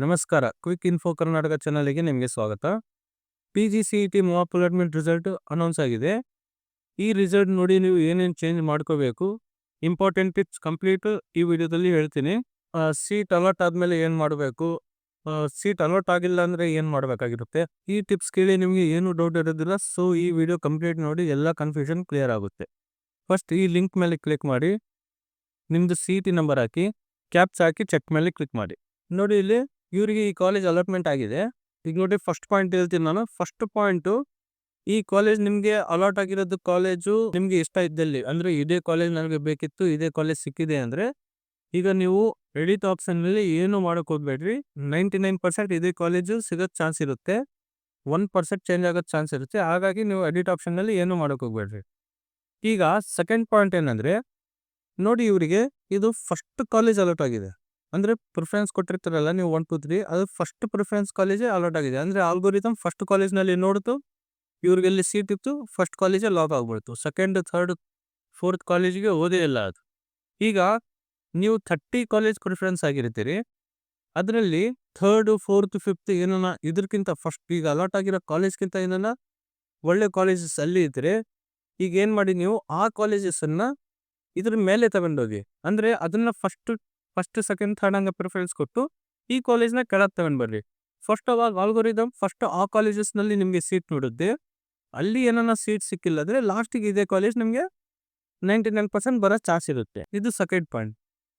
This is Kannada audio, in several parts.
ನಮಸ್ಕಾರ. ಕ್ವಿಕ್ ಇನ್ಫೋ ಕರ್ನಾಟಕ ಚಾನಲ್ಗೆ ನಿಮಗೆ ಸ್ವಾಗತ. P G C E T allotment result announce ಆಗಿದೆ. ಈ ರಿಸಲ್ಟ್ ನೋಡಿ ನೀವು ಏನೇನು ಚೇಂಜ್ ಮಾಡ್ಕೋಬೇಕು. ಇಂಪಾರ್ಟೆಂಟ್ ಟಿಪ್ಸ್ ಕಂಪ್ಲೀಟ್ ಈ ವಿಡಿಯೋದಲ್ಲಿ ಹೇಳ್ತೀನಿ. ಸೀಟ್ ಅಲರ್ಟ್ ಆದಮೇಲೆ ಏನು ಮಾಡಬೇಕು? ಸೀಟ್ ಅಲರ್ಟ್ ಆಗಿಲ್ಲ ಅಂದರೆ ಏನು ಮಾಡಬೇಕಾಗಿರುತ್ತೆ? ಈ ಟಿಪ್ಸ್ ಕೇಳಿ ನಿಮಗೆ ಏನು ಡೌಟ್ ಇರೋದಿಲ್ಲ. ಸೊ ಈ ವಿಡಿಯೋ ಕಂಪ್ಲೀಟ್ ನೋಡಿ ಎಲ್ಲ ಕನ್ಫ್ಯೂಷನ್ ಕ್ಲಿಯರ್ ಆಗುತ್ತೆ. ಫಸ್ಟ್ ಈ ಲಿಂಕ್ ಮೇಲೆ ಕ್ಲಿಕ್ ಮಾಡಿ. ನಿಮ್ಮದು ಸಿ ಟಿ ನಂಬರ್ ಹಾಕಿ. ಕ್ಯಾಪ್ಸ್ ಹಾಕಿ ಚೆಕ್ ಮೇಲೆ ಕ್ಲಿಕ್ ಮಾಡಿ. ನೋಡಿ ಇಲ್ಲಿ ಇವರಿಗೆ ಈ ಕಾಲೇಜ್ ಅಲಾಟ್ಮೆಂಟ್ ಆಗಿದೆ. ಈಗ ನೋಡಿ ಫಸ್ಟ್ ಪಾಯಿಂಟ್ ಹೇಳ್ತೀನಿ ನಾನು. ಫಸ್ಟ್ ಪಾಯಿಂಟು ಈ ಕಾಲೇಜ್ ನಿಮಗೆ ಅಲಾಟ್ ಆಗಿರೋದು ಕಾಲೇಜು ನಿಮಗೆ ಇಷ್ಟ ಇದ್ದಲ್ಲಿ. ಅಂದರೆ ಇದೇ ಕಾಲೇಜ್ ನನಗೆ ಬೇಕಿತ್ತು, ಇದೇ ಕಾಲೇಜ್ ಸಿಕ್ಕಿದೆ ಅಂದರೆ ಈಗ ನೀವು ಎಡಿಟ್ ಆಪ್ಷನ್ನಲ್ಲಿ ಏನು ಮಾಡೋಕೆ ಹೋಗ್ಬೇಡ್ರಿ. ನೈಂಟಿ ನೈನ್ ಪರ್ಸೆಂಟ್ ಇದೇ ಕಾಲೇಜು ಸಿಗೋದು ಚಾನ್ಸ್ ಇರುತ್ತೆ. ಒನ್ ಪರ್ಸೆಂಟ್ ಚೇಂಜ್ ಆಗೋದು ಚಾನ್ಸ್ ಇರುತ್ತೆ. ಹಾಗಾಗಿ ನೀವು ಎಡಿಟ್ ಆಪ್ಷನ್ನಲ್ಲಿ ಏನು ಮಾಡೋಕೆ ಹೋಗ್ಬೇಡ್ರಿ. ಈಗ ಸೆಕೆಂಡ್ ಪಾಯಿಂಟ್ ಏನಂದರೆ, ನೋಡಿ ಇವರಿಗೆ ಇದು ಫಸ್ಟ್ ಕಾಲೇಜ್ ಅಲಾಟ್ ಆಗಿದೆ. ಅಂದರೆ ಪ್ರಿಫರೆನ್ಸ್ ಕೊಟ್ಟಿರ್ತಾರಲ್ಲ ನೀವು ಒನ್ ಟು ತ್ರೀ ಅದು ಫಸ್ಟ್ ಪ್ರಿಫರೆನ್ಸ್ ಕಾಲೇಜೇ ಅಲಾಟ್ ಆಗಿದೆ. ಅಂದರೆ ಆಲ್ಗೋರಿದಮ್ ಫಸ್ಟ್ ಕಾಲೇಜ್ನಲ್ಲಿ ನೋಡ್ತು, ಇವ್ರಿಗೆ ಎಲ್ಲಿ ಸೀಟ್ ಇತ್ತು ಫಸ್ಟ್ ಕಾಲೇಜೇ ಲಾಕ್ ಆಗ್ಬಿಡ್ತು. ಸೆಕೆಂಡ್ ಥರ್ಡ್ ಫೋರ್ತ್ ಕಾಲೇಜಿಗೆ ಓದೇ ಇಲ್ಲ ಅದು. ಈಗ ನೀವು ಥರ್ಟಿ ಕಾಲೇಜ್ ಪ್ರಿಫರೆನ್ಸ್ ಆಗಿರ್ತೀರಿ, ಅದರಲ್ಲಿ ಥರ್ಡ್ ಫೋರ್ತ್ ಫಿಫ್ತ್ ಏನನ್ನ ಇದಕ್ಕಿಂತ ಫಸ್ಟ್ ಈಗ ಅಲಾಟ್ ಆಗಿರೋ ಕಾಲೇಜ್ಗಿಂತ ಏನನ್ನ ಒಳ್ಳೆ ಕಾಲೇಜಸ್ ಅಲ್ಲಿ ಇದ್ರೆ, ಈಗ ಏನು ಮಾಡಿ ನೀವು ಆ ಕಾಲೇಜಸನ್ನು ಇದ್ರ ಮೇಲೆ ತಗೊಂಡೋಗಿ, ಅಂದರೆ ಅದನ್ನ ಫಸ್ಟ್ ಫಸ್ಟ್ ಸೆಕೆಂಡ್ ಥರ್ಡ್ ಹಂಗೆ ಪ್ರಿಫರೆನ್ಸ್ ಕೊಟ್ಟು ಈ ಕಾಲೇಜ್ನ ಕೆಳಗೆ ತಗೊಂಡ್ ಬರ್ರಿ. First of all algorithm first ಆ ಕಾಲೇಜಸ್ನಲ್ಲಿ ನಿಮಗೆ ಸೀಟ್ ನೋಡುತ್ತೆ. ಅಲ್ಲಿ ಏನನ್ನ ಸೀಟ್ ಸಿಕ್ಕಿಲ್ಲ ಅಂದರೆ ಲಾಸ್ಟಿಗೆ ಇದೇ ಕಾಲೇಜ್ ನಿಮಗೆ ನೈಂಟಿ ನೈನ್ ಪರ್ಸೆಂಟ್ ಬರೋ ಚಾನ್ಸ್ ಇರುತ್ತೆ. ಇದು ಸೆಕೆಂಡ್ ಪಾಯಿಂಟ್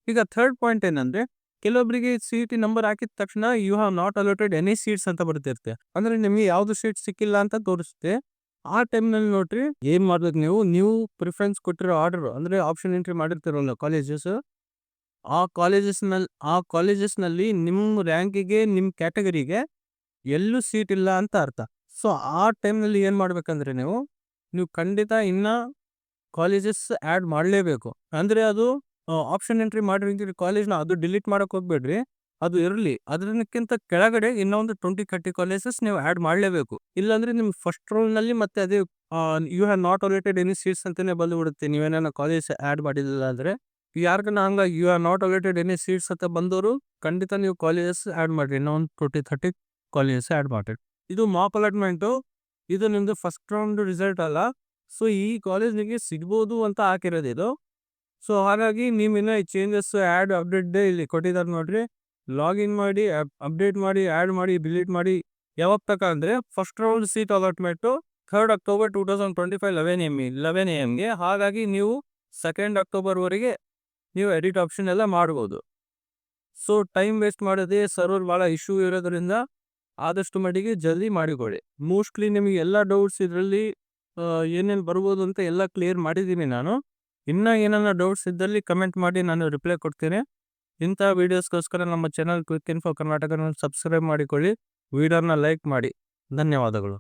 ಈಗ ಥರ್ಡ್ ಪಾಯಿಂಟ್ ಏನಂದರೆ ಕೆಲವೊಬ್ಬರಿಗೆ ಸಿ ಟಿ ನಂಬರ್ ಹಾಕಿದ ತಕ್ಷಣ you have not allotted any seats ಅಂತ ಬರ್ತಿರುತ್ತೆ. ಅಂದರೆ ನಿಮಗೆ ಯಾವುದು ಸೀಟ್ ಸಿಕ್ಕಿಲ್ಲ ಅಂತ ತೋರಿಸುತ್ತೆ. ಆ ಟೈಮ್ನಲ್ಲಿ ನೋಡ್ರಿ ಏನು ಮಾಡ್ಬೇಕು ನೀವು? ನೀವು ಪ್ರಿಫರೆನ್ಸ್ ಕೊಟ್ಟಿರೋ ಆರ್ಡರ್ ಅಂದರೆ ಆಪ್ಷನ್ ಎಂಟ್ರಿ ಮಾಡಿರ್ತೀರಲ್ಲ ಕಾಲೇಜಸ್ ಆ ಕಾಲೇಜಸ್ನಲ್ಲಿ ಆ ಕಾಲೇಜಸ್ನಲ್ಲಿ ನಿಮ್ಮ ರ್ಯಾಂಕಿಗೆ ನಿಮ್ಮ ಕ್ಯಾಟಗರಿಗೆ ಎಲ್ಲೂ ಸೀಟ್ ಇಲ್ಲ ಅಂತ ಅರ್ಥ. ಸೊ ಆ ಟೈಮ್ನಲ್ಲಿ ಏನು ಮಾಡಬೇಕಂದ್ರೆ ನೀವು ನೀವು ಖಂಡಿತ ಇನ್ನು ಕಾಲೇಜಸ್ ಆ್ಯಡ್ ಮಾಡಲೇಬೇಕು. ಅಂದರೆ ಅದು ಆಪ್ಷನ್ ಎಂಟ್ರಿ ಮಾಡಿರ್ತೀರಿ ಕಾಲೇಜ್ನ ಅದು ಡಿಲೀಟ್ ಮಾಡೋಕೆ ಹೋಗ್ಬೇಡ್ರಿ. ಅದು ಇರಲಿ. ಅದಕ್ಕಿಂತ ಕೆಳಗಡೆ ಇನ್ನೊಂದು ಟ್ವೆಂಟಿ ಥರ್ಟಿ ಕಾಲೇಜಸ್ ನೀವು ಆ್ಯಡ್ ಮಾಡಲೇಬೇಕು. ಇಲ್ಲಾಂದರೆ ನಿಮ್ಮ ಫಸ್ಟ್ ರೋಲ್ನಲ್ಲಿ ಮತ್ತೆ ಅದೇ you have not allotted any seats ಅಂತಲೇ ಬಂದುಬಿಡುತ್ತೆ. ನೀವೇನೋ ಕಾಲೇಜ್ ಆ್ಯಡ್ ಮಾಡಿಲ್ಲ ಅಂದರೆ. ಯಾರಿಗನ ಹಂಗ you are not allotted any seats ಅಂತ ಬಂದವರು ಖಂಡಿತ ನೀವು ಕಾಲೇಜಸ್ ಆ್ಯಡ್ ಮಾಡಿರಿ. ಇನ್ನೊಂದು ಟ್ವೆಂಟಿ ಥರ್ಟಿ ಕಾಲೇಜಸ್ ಆ್ಯಡ್ ಮಾಡಿರಿ. ಇದು ಮಾಪ್ ಅಲಾಟ್ಮೆಂಟು ಇದು ನಿಮ್ಮದು ಫಸ್ಟ್ ರೌಂಡ್ ರಿಸಲ್ಟ್ ಅಲ್ಲ. ಸೊ ಈ ಕಾಲೇಜ್ ನಿಮಗೆ ಸಿಗ್ಬೋದು ಅಂತ ಹಾಕಿರೋದು ಇದು. ಸೊ ಹಾಗಾಗಿ ನೀವು ಇನ್ನೂ ಈ ಚೇಂಜಸ್ ಆ್ಯಡ್ ಅಪ್ಡೇಟ್ ಇಲ್ಲಿ ಕೊಟ್ಟಿದ್ದಾರೆ ನೋಡ್ರಿ. ಲಾಗಿನ್ ಮಾಡಿ ಅಪ್ಡೇಟ್ ಮಾಡಿ ಆ್ಯಡ್ ಮಾಡಿ ಡಿಲೀಟ್ ಮಾಡಿ, ಯಾವಾಗ ತಕ ಅಂದರೆ first round seat allotment third October two thousand twenty five eleven M eleven A ಎಮ್ಗೆ ಹಾಗಾಗಿ ನೀವು ಸೆಕೆಂಡ್ ಅಕ್ಟೋಬರ್ವರೆಗೆ ನೀವು ಎಡಿಟ್ ಆಪ್ಷನ್ ಎಲ್ಲ ಮಾಡ್ಬೋದು. ಸೊ ಟೈಮ್ ವೇಸ್ಟ್ ಮಾಡೋದೇ ಸರ್ವರ್ ಭಾಳ ಇಶ್ಯೂ ಇರೋದ್ರಿಂದ ಆದಷ್ಟು ಮಟ್ಟಿಗೆ ಜಲ್ದಿ ಮಾಡಿಕೊಳ್ಳಿ. ಮೋಸ್ಟ್ಲಿ ನಿಮಗೆ ಎಲ್ಲ ಡೌಟ್ಸ್ ಇದರಲ್ಲಿ ಏನೇನು ಬರ್ಬೋದು ಅಂತ ಎಲ್ಲ ಕ್ಲಿಯರ್ ಮಾಡಿದ್ದೀನಿ ನಾನು. ಇನ್ನೂ ಏನನ್ನ ಡೌಟ್ಸ್ ಇದ್ದಲ್ಲಿ ಕಮೆಂಟ್ ಮಾಡಿ ನಾನು ರಿಪ್ಲೈ ಕೊಡ್ತೀನಿ. ಇಂಥ ವೀಡಿಯೋಸ್ಗೋಸ್ಕರ ನಮ್ಮ ಚಾನಲ್ ಕ್ವಿಕ್ ಇನ್ಫೋ ಕರ್ನಾಟಕನ ಸಬ್ಸ್ಕ್ರೈಬ್ ಮಾಡಿಕೊಳ್ಳಿ. ವಿಡಿಯೋನ ಲೈಕ್ ಮಾಡಿ. ಧನ್ಯವಾದಗಳು.